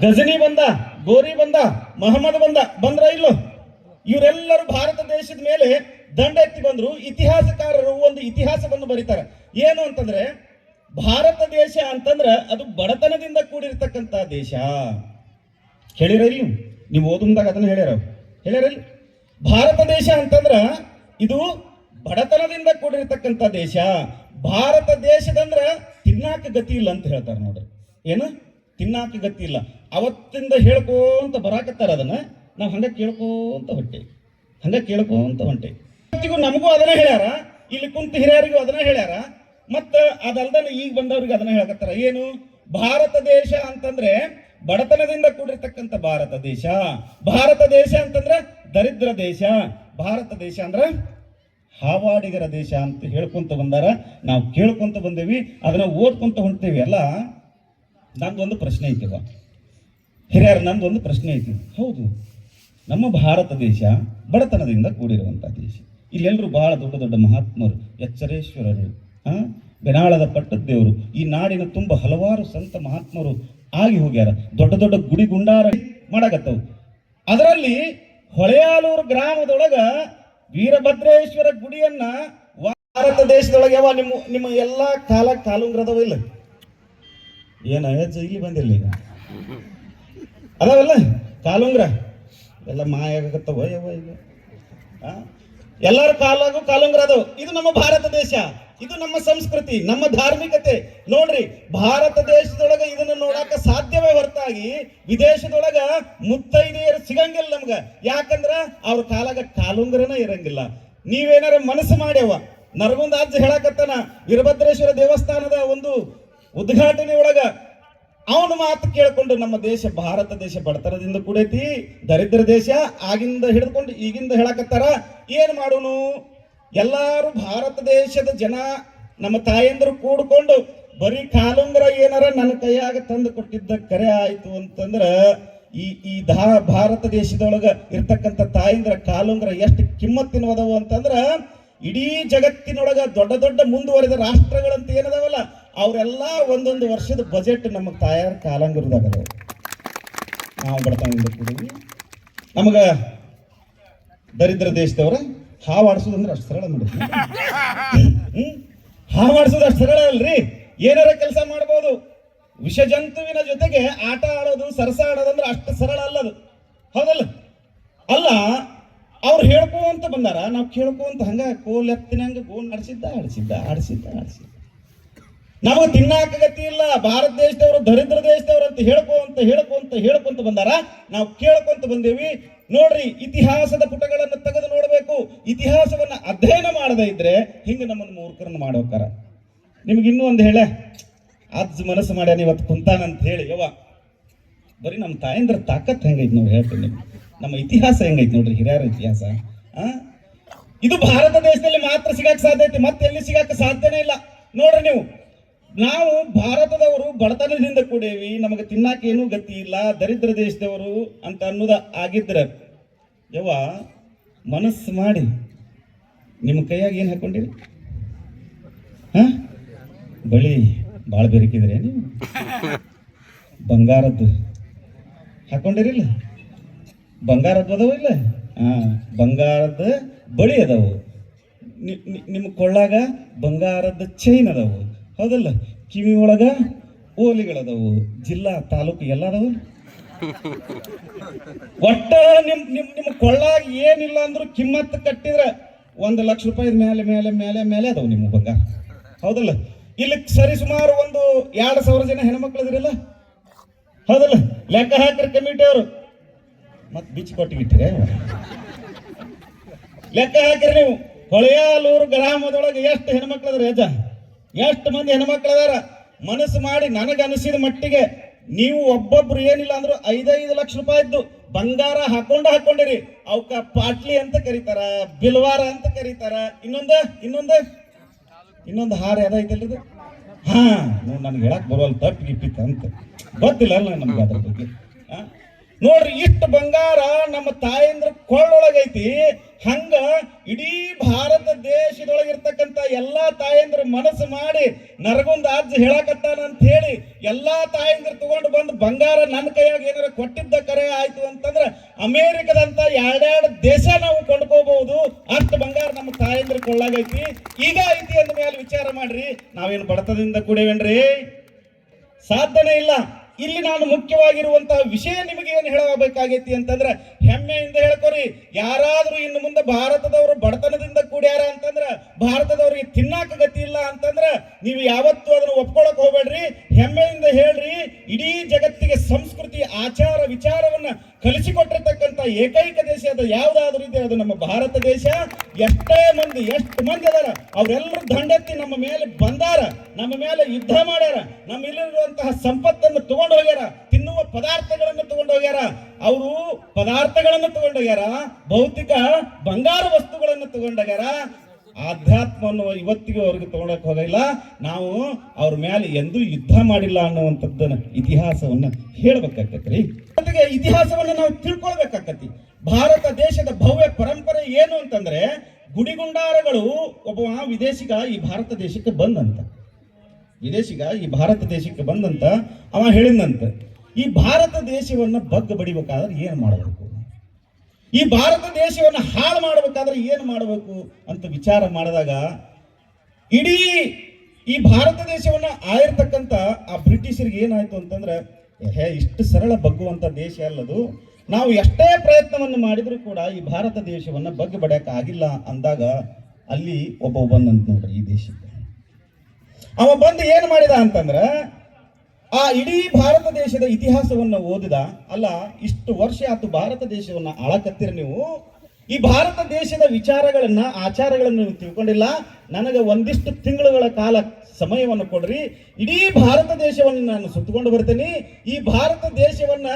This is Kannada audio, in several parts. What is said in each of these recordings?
ಗಜನಿ ಬಂದ, ಗೋರಿ ಬಂದ, ಮಹಮ್ಮದ್ ಬಂದ, ಬಂದ್ರ ಇಲ್ಲೋ? ಇವರೆಲ್ಲರೂ ಭಾರತ ದೇಶದ ಮೇಲೆ ದಂಡ ಎತ್ತಿ ಬಂದ್ರು. ಇತಿಹಾಸಕಾರರು ಒಂದು ಇತಿಹಾಸವನ್ನು ಬರೀತಾರೆ. ಏನು ಅಂತಂದ್ರೆ, ಭಾರತ ದೇಶ ಅಂತಂದ್ರೆ ಅದು ಬಡತನದಿಂದ ಕೂಡಿರ್ತಕ್ಕಂಥ ದೇಶ. ಹೇಳಿರ ಇಲ್ಲಿ? ನೀವು ಓದುಂದಾಗ ಅದನ್ನ ಹೇಳ್ಯಾರ. ಹೇಳ್ಯಾರ ಭಾರತ ದೇಶ ಅಂತಂದ್ರ ಇದು ಬಡತನದಿಂದ ಕೂಡಿರ್ತಕ್ಕಂಥ ದೇಶ. ಭಾರತ ದೇಶದಂದ್ರ ತಿನ್ನಾಕ ಗತಿ ಇಲ್ಲ ಅಂತ ಹೇಳ್ತಾರೆ ನೋಡ್ರಿ. ಏನು? ತಿನ್ನಾಕ ಗತಿ ಇಲ್ಲ. ಅವತ್ತಿಂದ ಹೇಳ್ಕೋಂತ ಬರಾಕತ್ತಾರ ಅದನ್ನ, ನಾವು ಹಂಗ ಕೇಳ್ಕೋಂತ ಹೊಟ್ಟೆ ಹಂಗ ಕೇಳ್ಕೋಂತ ಹೊಂಟೆ. ಇವತ್ತಿಗೂ ನಮಗೂ ಅದನ್ನ ಹೇಳ್ಯಾರ, ಇಲ್ಲಿ ಕುಂತ ಹಿರಿಯರಿಗೂ ಅದನ್ನ ಹೇಳ್ಯಾರ, ಮತ್ತ ಅದಲ್ದನ ಈಗ ಬಂದವ್ರಿಗೆ ಅದನ್ನ ಹೇಳಕತ್ತಾರ. ಏನು? ಭಾರತ ದೇಶ ಅಂತಂದ್ರೆ ಬಡತನದಿಂದ ಕೂಡಿರ್ತಕ್ಕಂಥ ಭಾರತ ದೇಶ. ಭಾರತ ದೇಶ ಅಂತಂದ್ರೆ ದರಿದ್ರ ದೇಶ. ಭಾರತ ದೇಶ ಅಂದ್ರೆ ಹಾವಾಡಿಗರ ದೇಶ ಅಂತ ಹೇಳ್ಕೊಂತ ಬಂದಾರ. ನಾವು ಕೇಳ್ಕೊಂತ ಬಂದೇವಿ, ಅದನ್ನ ಓದ್ಕೊಂತ ಹೊಂಟೇವಿ ಅಲ್ಲ. ನಂದೊಂದು ಪ್ರಶ್ನೆ ಐತಿವ ಹಿರಿಯರ, ನಂದೊಂದು ಪ್ರಶ್ನೆ ಐತಿ. ಹೌದು, ನಮ್ಮ ಭಾರತ ದೇಶ ಬಡತನದಿಂದ ಕೂಡಿರುವಂಥ ದೇಶ. ಇಲ್ಲೆಲ್ಲರೂ ಬಹಳ ದೊಡ್ಡ ದೊಡ್ಡ ಮಹಾತ್ಮರು, ಎಚ್ಚರೇಶ್ವರರು ಬೆನಾಳದ ಪಟ್ಟದ್ದೇವರು, ಈ ನಾಡಿನ ತುಂಬ ಹಲವಾರು ಸಂತ ಮಹಾತ್ಮರು ಆಗಿ ಹೋಗ್ಯಾರ. ದೊಡ್ಡ ದೊಡ್ಡ ಗುಡಿ ಗುಂಡಾರ ಮಾಡಾಕತ್ತವು. ಅದರಲ್ಲಿ ಹೊಳೆಯಾಲೂರು ಗ್ರಾಮದೊಳಗ ವೀರಭದ್ರೇಶ್ವರ ಗುಡಿಯನ್ನ ಭಾರತ ದೇಶದೊಳಗೆ ಯಾವ ನಿಮ್ಮ ನಿಮ್ಮ ಎಲ್ಲಾ ಕಾಲ ಕಾಲುಂಗ್ರದವ ಇಲ್ಲ. ಏನ ಅವೇಜ್ ಇಲ್ಲಿ ಬಂದಿಲ್ಲ ಈಗ? ಅದಾವಲ್ಲ, ಕಾಲುಂಗ್ರ? ಎಲ್ಲ ಮಾಯ ಯವ ಈಗ? ಎಲ್ಲರ ಕಾಲಾಗು ಕಾಲುಂಗ್ರ ಅದು ಇದು ನಮ್ಮ ಭಾರತ ದೇಶ. ಇದು ನಮ್ಮ ಸಂಸ್ಕೃತಿ, ನಮ್ಮ ಧಾರ್ಮಿಕತೆ. ನೋಡ್ರಿ, ಭಾರತ ದೇಶದೊಳಗ ಇದನ್ನ ನೋಡಾಕ ಸಾಧ್ಯವೇ ಹೊರತಾಗಿ ವಿದೇಶದೊಳಗ ಮುತ್ತೈದೆಯರು ಸಿಗಂಗಿಲ್ಲ ನಮ್ಗ. ಯಾಕಂದ್ರ ಅವ್ರ ಕಾಲಾಗ ಕಾಲುಂಗ್ರನ ಇರಂಗಿಲ್ಲ. ನೀವೇನಾರ ಮನಸ್ಸು ಮಾಡ್ಯವ ನರಗುಂದ ಅಜ್ಜ ಹೇಳಕತ್ತನ, ವೀರಭದ್ರೇಶ್ವರ ದೇವಸ್ಥಾನದ ಒಂದು ಉದ್ಘಾಟನೆ ಒಳಗ ಅವನ ಮಾತು ಕೇಳ್ಕೊಂಡು ನಮ್ಮ ದೇಶ, ಭಾರತ ದೇಶ ಬಡತನದಿಂದ ಕೂಡೈತಿ, ದರಿದ್ರ ದೇಶ, ಆಗಿಂದ ಹಿಡಿದುಕೊಂಡು ಈಗಿಂದ ಹೇಳಕತ್ತಾರ. ಏನ್ ಮಾಡೋನು? ಎಲ್ಲಾರು ಭಾರತ ದೇಶದ ಜನ ನಮ್ಮ ತಾಯಂದರು ಕೂಡ್ಕೊಂಡು ಬರೀ ಕಾಲುಂಗ್ರ ಏನಾರ ನನ್ನ ಕೈಯಾಗ ತಂದು ಕೊಟ್ಟಿದ್ದ ಕರೆ ಆಯ್ತು ಅಂತಂದ್ರ ಈ ಈ ದಾ ಭಾರತ ದೇಶದೊಳಗ ಇರ್ತಕ್ಕಂಥ ತಾಯಂದ್ರ ಕಾಲುಂಗ್ರ ಎಷ್ಟು ಕಿಮ್ಮತ್ತಿನವದವು ಅಂತಂದ್ರ ಇಡೀ ಜಗತ್ತಿನೊಳಗ ದೊಡ್ಡ ದೊಡ್ಡ ಮುಂದುವರೆದ ರಾಷ್ಟ್ರಗಳಂತ ಏನದಾವಲ್ಲ ಅವರೆಲ್ಲ ಒಂದೊಂದು ವರ್ಷದ ಬಜೆಟ್ ನಮಗೆ ತಾಯಾರ ಕಾಲಂಗರದಾಗ ನಾವು ಬಡತನದಿಂದ ನಮಗೆ ದರಿದ್ರ ದೇಶದವ್ರ ಹಾವು ಆಡಿಸೋದು ಅಂದ್ರೆ ಅಷ್ಟು ಸರಳ ನೋಡಿ. ಹ್ಮ್? ಹಾವು ಆಡಿಸೋದು ಅಷ್ಟು ಸರಳ ಅಲ್ರಿ? ಏನಾರ ಕೆಲಸ ಮಾಡ್ಬೋದು. ವಿಷ ಜಂತುವಿನ ಜೊತೆಗೆ ಆಟ ಆಡೋದು, ಸರಸ ಆಡೋದು ಅಂದ್ರೆ ಅಷ್ಟು ಸರಳ ಅಲ್ಲದು ಹೌದಲ್ಲ? ಅಲ್ಲ, ಅವ್ರು ಹೇಳ್ಕೊಂತ ಬಂದಾರ. ನಾವು ಕೇಳ್ಕೊಂತ ಹಂಗ ಕೋಲ್ ಎತ್ತಿನಂಗ ಗೋಲ್ ಆಡಿಸಿದ್ದ ಆಡಿಸಿದ್ದ ಆಡಿಸಿದ್ದ ಆಡಿಸಿದ್ದ. ನಮಗೆ ತಿನ್ನಾಕ ಗತಿ ಇಲ್ಲ, ಭಾರತ ದೇಶದವರು, ದರಿದ್ರ ದೇಶದವರು ಅಂತ ಹೇಳ್ಕೊಂತ ಹೇಳ್ಕೊಂತ ಹೇಳ್ಕೊಂತ ಬಂದಾರ. ನಾವು ಕೇಳ್ಕೊಂತ ಬಂದೇವಿ. ನೋಡ್ರಿ, ಇತಿಹಾಸದ ಪುಟಗಳನ್ನು ತೆಗೆದು ನೋಡಬೇಕು. ಇತಿಹಾಸವನ್ನ ಅಧ್ಯಯನ ಮಾಡದೇ ಇದ್ರೆ ಹಿಂಗ ನಮ್ಮನ್ನು ಮೂರ್ಖರನ್ನ ಮಾಡೋಕಾರ ನಿಮ್ಗೆ ಇನ್ನೂ ಒಂದು ಹೇಳ? ಅಜ್ಜ ಮನಸ್ಸು ಮಾಡ್ಯಾನ ಇವತ್ತು ಕುಂತಾನಂತ ಹೇಳಿ. ಯವ್ವ, ಬರೀ ನಮ್ಮ ತಾಯಂದ್ರ ತಾಕತ್ ಹೆಂಗೈತಿ ನೋಡಿ ಹೇಳ್ತೀನಿ ನಮ್ಮ ಇತಿಹಾಸ ಹೆಂಗೈತಿ ನೋಡ್ರಿ ಹಿರಿಯರ ಇತಿಹಾಸ, ಆ? ಇದು ಭಾರತ ದೇಶದಲ್ಲಿ ಮಾತ್ರ ಸಿಗಕ್ಕೆ ಸಾಧ್ಯ ಐತಿ, ಮತ್ತೆ ಎಲ್ಲಿ ಸಿಗಕ್ಕೆ ಸಾಧ್ಯನೇ ಇಲ್ಲ. ನೋಡ್ರಿ ನೀವು ನಾವು ಭಾರತದವರು ಬಡತನದಿಂದ ಕೂಡೇವಿ, ನಮಗೆ ತಿನ್ನಕ್ಕೇನು ಗತಿ ಇಲ್ಲ, ದರಿದ್ರ ದೇಶದವರು ಅಂತ ಅನ್ನೋದ ಆಗಿದ್ರೆ, ಯವ್ವ, ಮನಸ್ಸು ಮಾಡಿ, ನಿಮ್ಮ ಕೈಯಾಗ ಏನು ಹಾಕೊಂಡಿರಿ? ಹಾ? ಬಳಿ ಭಾಳ ಬೆರಕಿದ್ರೆ ನೀವು? ಬಂಗಾರದ್ದು ಹಾಕೊಂಡಿರಿಲ್ಲ? ಬಂಗಾರದ್ದು ಅದಾವ ಇಲ್ಲ? ಹಾ, ಬಂಗಾರದ ಬಳಿ ಅದಾವು. ನಿಮ್ಮ ಕೊಳ್ಳಾಗ ಬಂಗಾರದ ಚೈನ್ ಅದಾವು. ಹೌದಲ್ಲ ಕಿವಿ ಒಳಗ ಓಲಿಗಳದವು. ಜಿಲ್ಲಾ, ತಾಲೂಕು ಎಲ್ಲ ಅದಾವು ಒಟ್ಟ ನಿಮ್ ನಿಮ್ ನಿಮ್ಮ ಕೊಳ್ಳಾಗ ಏನಿಲ್ಲ ಅಂದ್ರೂ ಕಿಮ್ಮತ್ತು ಕಟ್ಟಿದ್ರೆ ಒಂದು ಲಕ್ಷ ರೂಪಾಯಿ ಮೇಲೆ ಮೇಲೆ ಮೇಲೆ ಮೇಲೆ ಅದಾವ ನಿಮ್ಮ ಬಂಗಾರ. ಹೌದಲ್ಲ? ಇಲ್ಲಿ ಸರಿ ಸುಮಾರು ಒಂದು ಎರಡು ಸಾವಿರ ಜನ ಹೆಣ್ಮಕ್ಳು ಇದ್ರಲ್ಲ ಹೌದಲ್ಲ? ಲೆಕ್ಕ ಹಾಕ್ರಿ ಕಮಿಟಿ ಅವರು. ಮತ್ತೆ ಬಿಚ್ಚಿ ಕೊಟ್ಟಿಗಿಟ್ಟಿರೆ ಲೆಕ್ಕ ಹಾಕ್ರಿ ನೀವು. ಹೊಳೆಯಾಲೂರು ಗ್ರಾಮದೊಳಗೆ ಎಷ್ಟು ಹೆಣ್ಮಕ್ಳು ಅದಾರ ಯಜ ಎಷ್ಟು ಮಂದಿ ಹೆಣ್ಮಕ್ಳು ಅದಾರ ಮನಸ್ಸು ಮಾಡಿ ನನಗೆ ಅನಿಸಿದ ಮಟ್ಟಿಗೆ ನೀವು ಒಬ್ಬೊಬ್ರು ಏನಿಲ್ಲ ಅಂದ್ರು ಐದೈದು ಲಕ್ಷ ರೂಪಾಯಿ ಇದ್ದು ಬಂಗಾರ ಹಾಕೊಂಡ ಹಾಕೊಂಡಿರಿ. ಅವಕ ಪಾಟ್ಲಿ ಅಂತ ಕರೀತಾರ, ಬಿಲ್ವಾರ ಅಂತ ಕರೀತಾರ. ಇನ್ನೊಂದ ಇನ್ನೊಂದ? ಇನ್ನೊಂದು ಹಾರ ಯಾವ್ದೈತಲ್ಲ ಇದು? ಹಾ ನನ್ಗೆ ಹೇಳಕ್ ಬರೋಲ್ಲ ತಪ್ಪು ಗಿಪ್ಪಿತ್ತು ಅಂತ ಗೊತ್ತಿಲ್ಲ ನಮ್ಗೆ ಅದ್ರ ಬಗ್ಗೆ? ನೋಡ್ರಿ, ಇಷ್ಟು ಬಂಗಾರ ನಮ್ಮ ತಾಯಂದ್ರ ಕೊಳ್ಳೊಳಗೈತಿ. ಹಂಗ ಇಡೀ ಭಾರತ ದೇಶದೊಳಗಿರ್ತಕ್ಕಂಥ ಎಲ್ಲಾ ತಾಯಂದ್ರ ಮನಸ್ಸು ಮಾಡಿ ನರಗೊಂದು ಅಜ್ಜ ಹೇಳಕತ್ತಾನ ಅಂತ ಹೇಳಿ ಎಲ್ಲಾ ತಾಯಂದ್ರ ತಗೊಂಡು ಬಂದು ಬಂಗಾರ ನನ್ನ ಕೈಯಾಗ ಏನಾರ ಕೊಟ್ಟಿದ್ದ ಕರೆ ಆಯ್ತು ಅಂತಂದ್ರೆ ಅಮೇರಿಕದಂತ ಎರಡೆರಡು ದೇಶ ನಾವು ಕೊಂಡ್ಕೋಬಹುದು. ಅಷ್ಟು ಬಂಗಾರ ನಮ್ಮ ತಾಯಂದ್ರ ಕೊಳ್ಳಾಗೈತಿ ಈಗ ಐತಿ ಅಂದ ಮೇಲೆ ವಿಚಾರ ಮಾಡ್ರಿ. ನಾವೇನು ಬಡತದಿಂದ ಕೂಡೇವೇನ್ರಿ? ಸಾಧ್ಯನೇ ಇಲ್ಲ. ಇಲ್ಲಿ ನಾನು ಮುಖ್ಯವಾಗಿರುವಂತಹ ವಿಷಯ ನಿಮಗೆ ಏನು ಹೇಳಬೇಕಾಗೈತಿ ಅಂತಂದ್ರೆ ಹೆಮ್ಮೆಯಿಂದ ಹೇಳ್ಕೊರಿ. ಯಾರಾದ್ರೂ ಇನ್ನು ಮುಂದೆ ಭಾರತದವರು ಬಡತನದಿಂದ ಕೂಡ್ಯಾರ ಅಂತಂದ್ರ ಭಾರತದವ್ರಿಗೆ ತಿನ್ನಾಕ ಗತಿ ಇಲ್ಲ ಅಂತಂದ್ರ ನೀವು ಯಾವತ್ತೂ ಅದನ್ನು ಒಪ್ಕೊಳಕ್ ಹೋಗ್ಬೇಡ್ರಿ. ಹೆಮ್ಮೆಯಿಂದ ಹೇಳ್ರಿ, ಇಡೀ ಜಗತ್ತಿಗೆ ಸಂಸ್ಕೃತಿ, ಆಚಾರ, ವಿಚಾರವನ್ನ ಕಲಿಸಿಕೊಟ್ಟಿರ್ತಕ್ಕಂಥ ಏಕೈಕ ದೇಶ ಅದು. ಯಾವ್ದಾದ್ರೂ ಇದೆ ಅದು ನಮ್ಮ ಭಾರತ ದೇಶ. ಎಷ್ಟೇ ಮಂದಿ, ಎಷ್ಟು ಮಂದಿ ಅದಾರ ಅವರೆಲ್ಲರೂ ದಂಡೆತ್ತಿ ನಮ್ಮ ಮೇಲೆ ಬಂದಾರ, ನಮ್ಮ ಮೇಲೆ ಯುದ್ಧ ಮಾಡ್ಯಾರ, ನಮ್ಮ ಇಲ್ಲಿರುವಂತಹ ಸಂಪತ್ತನ್ನು ತಗೊಂಡು ಹೋಗ್ಯಾರ, ತಿನ್ನುವ ಪದಾರ್ಥಗಳನ್ನು ತಗೊಂಡು ಹೋಗ್ಯಾರ, ಅವರು ಪದಾರ್ಥಗಳನ್ನು ತಗೊಂಡು ಹೋಗ್ಯಾರ, ಭೌತಿಕ ಬಂಗಾರ ವಸ್ತುಗಳನ್ನು ತಗೊಂಡೋಗ್ಯಾರ ಆಧ್ಯಾತ್ಮವನ್ನು ಇವತ್ತಿಗೆ ಅವ್ರಿಗೆ ತಗೊಳಕ್ ಹೋಗಿಲ್ಲ. ನಾವು ಅವ್ರ ಮೇಲೆ ಎಂದೂ ಯುದ್ಧ ಮಾಡಿಲ್ಲ ಅನ್ನುವಂಥದ್ದನ್ನ ಇತಿಹಾಸವನ್ನ ಹೇಳ್ಬೇಕಾಕತ್ರಿ ಜೊತೆಗೆ ಇತಿಹಾಸವನ್ನ ನಾವು ತಿಳ್ಕೊಳ್ಬೇಕಾಗತ್ತಿ. ಭಾರತ ದೇಶದ ಭವ್ಯ ಪರಂಪರೆ ಏನು ಅಂತಂದ್ರೆ ಗುಡಿಗುಂಡಾರಗಳು ಒಬ್ಬ ವಿದೇಶಿಗ ಈ ಭಾರತ ದೇಶಕ್ಕೆ ಬಂದಂತ. ವಿದೇಶಿಗ ಈ ಭಾರತ ದೇಶಕ್ಕೆ ಬಂದಂತ ಅವ ಹೇಳಿದಂತ. ಈ ಭಾರತ ದೇಶವನ್ನ ಬಗ್ಗ ಬಡಿಬೇಕಾದ್ರೆ ಏನು ಮಾಡಬೇಕು? ಈ ಭಾರತ ದೇಶವನ್ನು ಹಾಳು ಮಾಡಬೇಕಾದ್ರೆ ಏನು ಮಾಡಬೇಕು ಅಂತ ವಿಚಾರ ಮಾಡಿದಾಗ ಇಡೀ ಈ ಭಾರತ ದೇಶವನ್ನ ಆಳಿರ್ತಕ್ಕಂಥ ಆ ಬ್ರಿಟಿಷರಿಗೆ ಏನಾಯ್ತು ಅಂತಂದ್ರೆ, ಹೇ, ಇಷ್ಟು ಸರಳ ಬಗ್ಗುವಂಥ ದೇಶ ಅಲ್ಲದು. ನಾವು ಎಷ್ಟೇ ಪ್ರಯತ್ನವನ್ನು ಮಾಡಿದರೂ ಕೂಡ ಈ ಭಾರತ ದೇಶವನ್ನ ಬಗ್ಗೆ ಬಡಿಯಕ್ಕೆ ಆಗಿಲ್ಲ ಅಂದಾಗ ಅಲ್ಲಿ ಒಬ್ಬ ಬಂದಂತ ನೋಡ್ರಿ, ಈ ದೇಶಕ್ಕೆ. ಅವ ಬಂದು ಏನು ಮಾಡಿದ ಅಂತಂದ್ರ ಆ ಇಡೀ ಭಾರತ ದೇಶದ ಇತಿಹಾಸವನ್ನು ಓದಿದ, ಅಲ್ಲ, ಇಷ್ಟು ವರ್ಷ ಆತು ಭಾರತ ದೇಶವನ್ನ ಆಳಕತ್ತಿರ ನೀವು. ಈ ಭಾರತ ದೇಶದ ವಿಚಾರಗಳನ್ನ, ಆಚಾರಗಳನ್ನು ನೀವು ತಿಳ್ಕೊಂಡಿಲ್ಲ. ನನಗೆ ಒಂದಿಷ್ಟು ತಿಂಗಳುಗಳ ಕಾಲ ಸಮಯವನ್ನು ಕೊಡ್ರಿ. ಇಡೀ ಭಾರತ ದೇಶವನ್ನು ನಾನು ಸುತ್ತಕೊಂಡು ಬರ್ತೀನಿ. ಈ ಭಾರತ ದೇಶವನ್ನ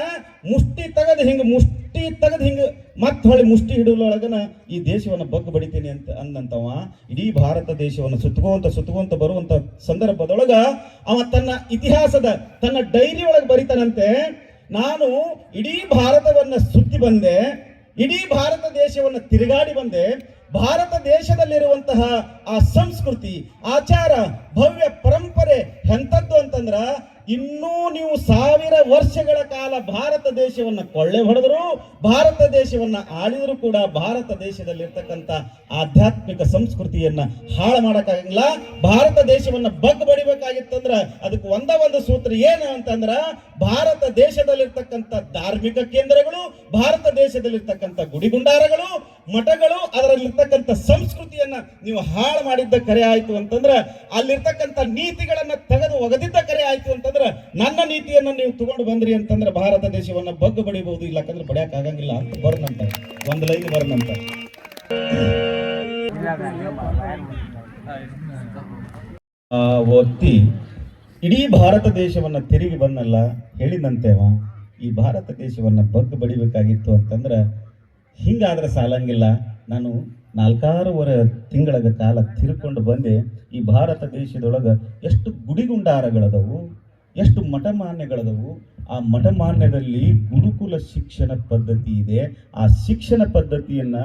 ಮುಷ್ಟಿ ತೆಗೆದು ಹಿಂಗೆ ಮುಷ್ಟಿ ತೆಗೆದು ಹಿಂಗ ಮತ್ತೆ ಹೊಳಿ ಮುಷ್ಟಿ ಹಿಡಿದೊಳಗನ ಈ ದೇಶವನ್ನು ಬಗ್ಗ ಬಡಿತೀನಿ ಅಂತ ಅಂದಂತವ, ಇಡೀ ಭಾರತ ದೇಶವನ್ನು ಸುತ್ತುವಂತ ಸುತ್ತುವಂತ ಬರುವಂತ ಸಂದರ್ಭದೊಳಗ ಅವ ತನ್ನ ಇತಿಹಾಸದ, ತನ್ನ ಡೈರಿ ಒಳಗೆ ಬರಿತಾನಂತೆ, ನಾನು ಇಡೀ ಭಾರತವನ್ನ ಸುತ್ತಿ ಬಂದೆ, ಇಡೀ ಭಾರತ ದೇಶವನ್ನು ತಿರುಗಾಡಿ ಬಂದೆ, ಭಾರತ ದೇಶದಲ್ಲಿರುವಂತಹ ಆ ಸಂಸ್ಕೃತಿ, ಆಚಾರ, ಭವ್ಯ ಪರಂಪರೆ ಎಂಥದ್ದು ಅಂತಂದ್ರ ಇನ್ನೂ ನೀವು ಸಾವಿರ ವರ್ಷಗಳ ಕಾಲ ಭಾರತ ದೇಶವನ್ನ ಕೊಳ್ಳೆ ಹೊಡೆದ್ರು, ಭಾರತ ದೇಶವನ್ನ ಆಳಿದ್ರು ಕೂಡ ಭಾರತ ದೇಶದಲ್ಲಿರ್ತಕ್ಕಂಥ ಆಧ್ಯಾತ್ಮಿಕ ಸಂಸ್ಕೃತಿಯನ್ನ ಹಾಳು ಮಾಡಕ್ಕಾಗಿಲ್ಲ. ಭಾರತ ದೇಶವನ್ನ ಬಗ್ ಬಡಿಬೇಕಾಗಿತ್ತಂದ್ರ ಅದಕ್ಕೆ ಒಂದ ಒಂದು ಸೂತ್ರ ಏನು ಅಂತಂದ್ರ, ಭಾರತ ದೇಶದಲ್ಲಿರ್ತಕ್ಕಂಥ ಧಾರ್ಮಿಕ ಕೇಂದ್ರಗಳು, ಭಾರತ ದೇಶದಲ್ಲಿರ್ತಕ್ಕಂಥ ಗುಡಿಗುಂಡಾರಗಳು, ಮಠಗಳು, ಅದರಲ್ಲಿರ್ತಕ್ಕಂಥ ಸಂಸ್ಕೃತಿಯನ್ನ ನೀವು ಹಾಳು ಮಾಡಿದ್ದ ಕರೆ ಆಯ್ತು ಅಂತಂದ್ರ, ಅಲ್ಲಿರ್ತಕ್ಕಂಥ ನೀತಿಗಳನ್ನ ತೆಗೆದು ಒಗದಿದ್ದ ಕರೆ ಆಯ್ತು ಅಂತಂದ್ರ ನನ್ನ ನೀತಿಯನ್ನ ನೀವು ತಗೊಂಡು ಬಂದ್ರಿ ಅಂತಂದ್ರೆ ಭಾರತ ದೇಶವನ್ನ ಬಗ್ಗು ಬಡಿಬಹುದು ಇಲ್ಲ ಯಾಕಂದ್ರೆ ಬಡಿಯಕ್ ಆಗಂಗಿಲ್ಲ ಅಂತ ಬರ್ನಂತ ಒಂದ್ ಲೈನ್ ಬರ್ನಂತ ವ್ಯಕ್ತಿ ಇಡೀ ಭಾರತ ದೇಶವನ್ನ ತಿರುಗಿ ಬಂದಲ್ಲ ಹೇಳಿದಂತೆ ಅವ ಈ ಭಾರತ ದೇಶವನ್ನ ಬಗ್ಗು ಬಡಿಬೇಕಾಗಿತ್ತು ಅಂತಂದ್ರ ಹಿಂಗಾದ್ರೆ ಸಾಲಂಗಿಲ್ಲ. ನಾನು ನಾಲ್ಕಾರೂವರೆ ತಿಂಗಳ ಕಾಲ ತಿರ್ಕೊಂಡು ಬಂದೆ, ಈ ಭಾರತ ದೇಶದೊಳಗ ಎಷ್ಟು ಗುಡಿಗುಂಡಾರಗಳದವು. ಎಷ್ಟು ಮಠಮಾನ್ಯಗಳದವು ಆ ಮಠಮಾನ್ಯದಲ್ಲಿ ಗುರುಕುಲ ಶಿಕ್ಷಣ ಪದ್ಧತಿ ಇದೆ. ಆ ಶಿಕ್ಷಣ ಪದ್ಧತಿಯನ್ನ,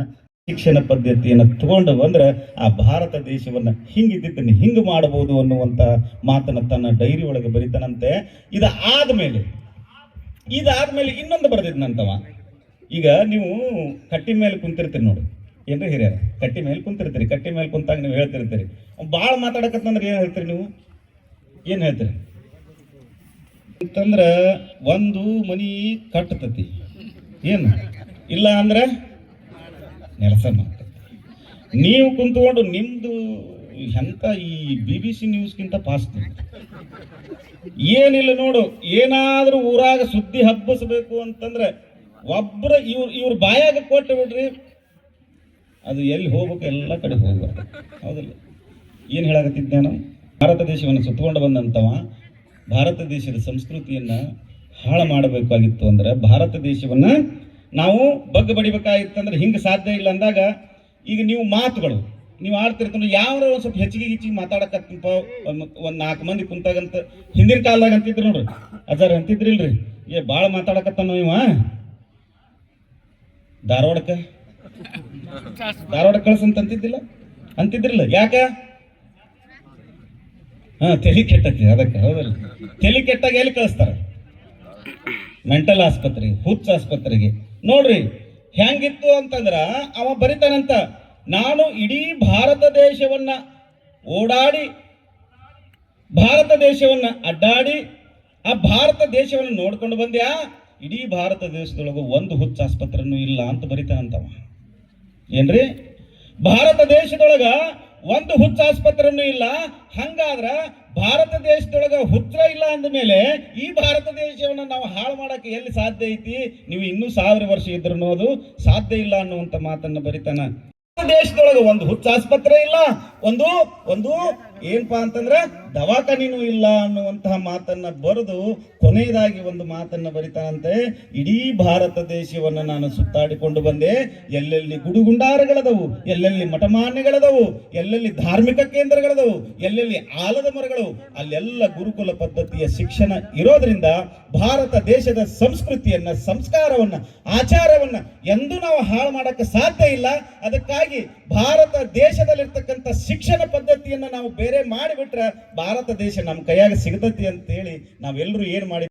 ಶಿಕ್ಷಣ ಪದ್ಧತಿಯನ್ನು ತಗೊಂಡು ಬಂದ್ರೆ ಆ ಭಾರತ ದೇಶವನ್ನ ಹಿಂಗಿದ್ದನ್ನು ಹಿಂಗೆ ಮಾಡಬಹುದು ಅನ್ನುವಂತ ಮಾತನ್ನ ತನ್ನ ಡೈರಿ ಒಳಗೆ ಬರಿತಾನಂತೆ. ಇದು ಆದ್ಮೇಲೆ ಇದಾದ್ಮೇಲೆ ಇನ್ನೊಂದು ಬರೆದಿದ್ನಂತವ. ಈಗ ನೀವು ಕಟ್ಟಿ ಮೇಲೆ ಕುಂತಿರ್ತೀರಿ ನೋಡಿ. ಏನ್ರಿ ಹಿರಿಯರ? ಕಟ್ಟಿ ಮೇಲೆ ಕುಂತಿರ್ತೀರಿ. ಕಟ್ಟಿ ಮೇಲೆ ಕುಂತಾಗ ನೀವು ಹೇಳ್ತಿರ್ತೀರಿ. ಭಾಳ ಮಾತಾಡಕತ್ತಂದ್ರೆ ಏನು ಹೇಳ್ತೀರಿ ನೀವು? ಏನು ಹೇಳ್ತೀರಿ? ಅಂತಂದ್ರ ಒಂದು ಮನಿ ಕಟ್ಟತತಿ ಏನು? ಇಲ್ಲ ಅಂದ್ರೆ ನೆಲಸ ಮಾಡ್ತತಿ. ನೀವು ಕುಂತ್ಕೊಂಡು ನಿಮ್ದು ಎಂತ ಈ ಬಿ ಬಿ ಸಿ ನ್ಯೂಸ್ಗಿಂತ ಫಾಸ್ಟ್ ಏನಿಲ್ಲ ನೋಡು, ಏನಾದ್ರೂ ಊರಾಗ ಸುದ್ದಿ ಹಬ್ಬಿಸ್ಬೇಕು ಅಂತಂದ್ರೆ ಒಬ್ರ ಇವ್ರ ಇವ್ರ ಬಾಯಾಗ ಕೊಟ್ಟು ಬಿಡ್ರಿ, ಅದು ಎಲ್ಲಿ ಹೋಗ್ಬೇಕು ಎಲ್ಲ ಕಡೆ ಹೋಗ್ಬಾರ್ದು. ಹೌದಲ್ಲ? ಏನು ಹೇಳಾಕತ್ತಿದ್ದೆ ನಾನು? ಭಾರತ ದೇಶವನ್ನು ಸುತ್ತಕೊಂಡು ಬಂದಂತವ ಭಾರತ ದೇಶದ ಸಂಸ್ಕೃತಿಯನ್ನ ಹಾಳು ಮಾಡಬೇಕಾಗಿತ್ತು ಅಂದ್ರೆ ಭಾರತ ದೇಶವನ್ನ ನಾವು ಬಗ್ಗ ಬಡಿಬೇಕಾಗಿತ್ತಂದ್ರೆ ಹಿಂಗೆ ಸಾಧ್ಯ ಇಲ್ಲ ಅಂದಾಗ ಈಗ ನೀವು ಮಾತುಗಳು, ನೀವು ಆಡ್ತಿರ್ತಾನೆ ಯಾವ ಒಂದು ಸ್ವಲ್ಪ ಹೆಚ್ಚಿಗೆ ಹೆಚ್ಚಿಗೆ ಮಾತಾಡಕತ್ತಂಪ ಒಂದು ನಾಲ್ಕು ಮಂದಿ ಕುಂತಾಗಂತ ಹಿಂದಿನ ಕಾಲದಾಗ ಅಂತಿದ್ರು ನೋಡ್ರಿ. ಅದಾರ ಅಂತಿದ್ರಿಲ್ರಿ. ಏ ಭಾಳ ಮಾತಾಡಕತ್ತಾನ ಇವ? ಧಾರವಾಡಕ್ಕೆ? ಧಾರವಾಡ ಕಳ್ಸಂತ ಅಂತಿದ್ದಿಲ್ಲ? ಅಂತಿದ್ರಿಲ್ಲ. ಯಾಕ? ಹಾ, ತಲೆ ಕೆಟ್ಟಕ್ಕೆ ಅದಕ್ಕೆ, ಹೌದಲ್ಲ? ತಲೆ ಕೆಟ್ಟಾಗ ಎಲ್ಲಿ ಕಳಿಸ್ತಾರ? ಮೆಂಟಲ್ ಆಸ್ಪತ್ರೆಗೆ ಹುಚ್ಚ ಆಸ್ಪತ್ರೆಗೆ. ನೋಡ್ರಿ ಹೆಂಗಿತ್ತು ಅಂತಂದ್ರ ಅವ ಬರಿತಾನಂತ, ನಾನು ಇಡೀ ಭಾರತ ದೇಶವನ್ನ ಓಡಾಡಿ, ಭಾರತ ದೇಶವನ್ನ ಅಡ್ಡಾಡಿ, ಆ ಭಾರತ ದೇಶವನ್ನು ನೋಡ್ಕೊಂಡು ಬಂದ್ಯಾ? ಇಡೀ ಭಾರತ ದೇಶದೊಳಗೆ ಒಂದು ಹುಚ್ಚ ಆಸ್ಪತ್ರೆನೂ ಇಲ್ಲ ಅಂತ ಬರಿತಾನಂತವ. ಏನ್ರಿ? ಭಾರತ ದೇಶದೊಳಗ ಒಂದು ಹುಚ್ಚ ಆಸ್ಪತ್ರೆನೂ ಇಲ್ಲ. ಹಂಗಾದ್ರ ಭಾರತ ದೇಶದೊಳಗ ಹುಚ್ಚ ಇಲ್ಲ ಅಂದ ಮೇಲೆ ಈ ಭಾರತ ದೇಶವನ್ನ ನಾವು ಹಾಳು ಮಾಡಕ್ಕೆ ಎಲ್ಲಿ ಸಾಧ್ಯ ಐತಿ? ನೀವು ಇನ್ನೂ ಸಾವಿರ ವರ್ಷ ಇದ್ರು ಅದು ಸಾಧ್ಯ ಇಲ್ಲ ಅನ್ನುವಂತ ಮಾತನ್ನ ಬರಿತಾನ. ದೇಶದೊಳಗ ಒಂದು ಹುಚ್ಚ ಆಸ್ಪತ್ರೆ ಇಲ್ಲ. ಒಂದು ಒಂದು ಏನಪ್ಪಾ ಅಂತಂದ್ರೆ ದವಾಖಾನಿನೂ ಇಲ್ಲ ಅನ್ನುವಂತಹ ಮಾತನ್ನ ಬರೆದು ಕೊನೆಯದಾಗಿ ಒಂದು ಮಾತನ್ನ ಬರಿತಾನಂತೆ, ಇಡೀ ಭಾರತ ದೇಶವನ್ನ ನಾನು ಸುತ್ತಾಡಿಕೊಂಡು ಬಂದೆ. ಎಲ್ಲೆಲ್ಲಿ ಗುಡುಗುಂಡಾರಗಳದವು, ಎಲ್ಲೆಲ್ಲಿ ಮಠಮಾನ್ಯಗಳದವು, ಎಲ್ಲೆಲ್ಲಿ ಧಾರ್ಮಿಕ ಕೇಂದ್ರಗಳದವು, ಎಲ್ಲೆಲ್ಲಿ ಆಲದ ಮರಗಳು ಅಲ್ಲೆಲ್ಲ ಗುರುಕುಲ ಪದ್ಧತಿಯ ಶಿಕ್ಷಣ ಇರೋದ್ರಿಂದ ಭಾರತ ದೇಶದ ಸಂಸ್ಕೃತಿಯನ್ನ, ಸಂಸ್ಕಾರವನ್ನ, ಆಚಾರವನ್ನ ಎಂದೂ ನಾವು ಹಾಳು ಮಾಡಕ್ಕೆ ಸಾಧ್ಯ ಇಲ್ಲ. ಅದಕ್ಕಾಗಿ ಭಾರತ ದೇಶದಲ್ಲಿರ್ತಕ್ಕಂಥ ಶಿಕ್ಷಣ ಪದ್ಧತಿಯನ್ನ ನಾವು ಬೇರೆ ಮಾಡಿಬಿಟ್ರೆ ಭಾರತ ದೇಶ ನಮ್ಮ ಕೈಯಾಗ ಸಿಗತೈತಿ ಅಂತೇಳಿ ನಾವೆಲ್ಲರೂ ಏನ್ ಮಾಡಿ